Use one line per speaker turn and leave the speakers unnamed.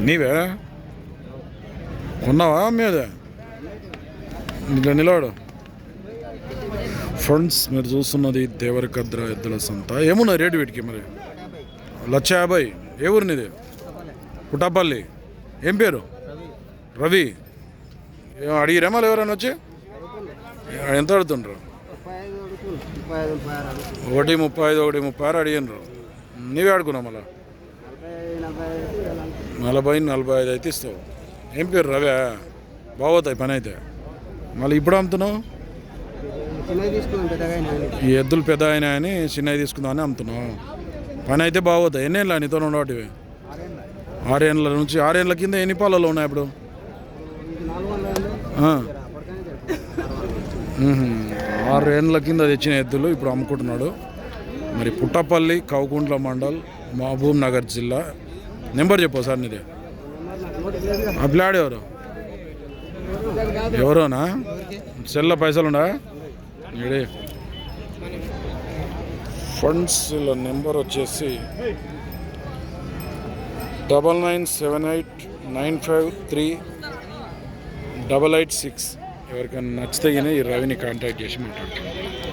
నీవే? కొన్నావా మీదే? ఇట్లా నిలబడు. ఫ్రెండ్స్ మీరు చూస్తున్నది దేవరకద్ర ఎద్దుల సంత. ఏమున్నది రేటు వీటికి మరి? లక్ష యాభై. ఏ ఊరినిది పుట్టపల్లి. ఏం పేరు? రవి. ఏం అడిగిరేమా ఎవరైనా వచ్చి? ఎంత అడుగుతుండ్రు? ఒకటి ముప్పై ఐదు ఒకటి ముప్పై ఆరు అడిగినరు నీవే ఆడుకున్నావు మళ్ళా? నలభై నలభై ఐదు అయితే ఇస్తావు. ఏం పేరు రవే? బాగోతాయి పని అయితే. మళ్ళీ ఇప్పుడు అమ్ముతున్నావు? ఈ ఎద్దులు పెద్ద ఆయన అని చిన్నవి తీసుకుందాం అని అమ్ముతున్నావు. పని అయితే బాగోతాయి. ఎన్ని ఏళ్ళ నీతో ఉండేటివి? ఆరేళ్ళ నుంచి ఆరేళ్ళ కింద ఎన్ని పాలలో ఉన్నాయి ఇప్పుడు? ఆరేళ్ళ కింద తెచ్చిన ఎద్దులు ఇప్పుడు అమ్ముకుంటున్నాడు. మరి పుట్టపల్లి కౌకుంట్ల మండల్ మహబూబ్ నగర్ జిల్లా నెంబర్ చెప్పు సార్ నీది. ఆ ప్లాడ్ ఎవరు ఎవరోనా? సెల్ల పైసలు ఉండా? ఇడే. ఫండ్స్ నెంబర్ వచ్చేసి double nine seven eight nine five three double eight six. ఎవరికైనా నచ్చితే కానీ ఈ రవిని కాంటాక్ట్ చేసి మాట్లాడుతున్నాను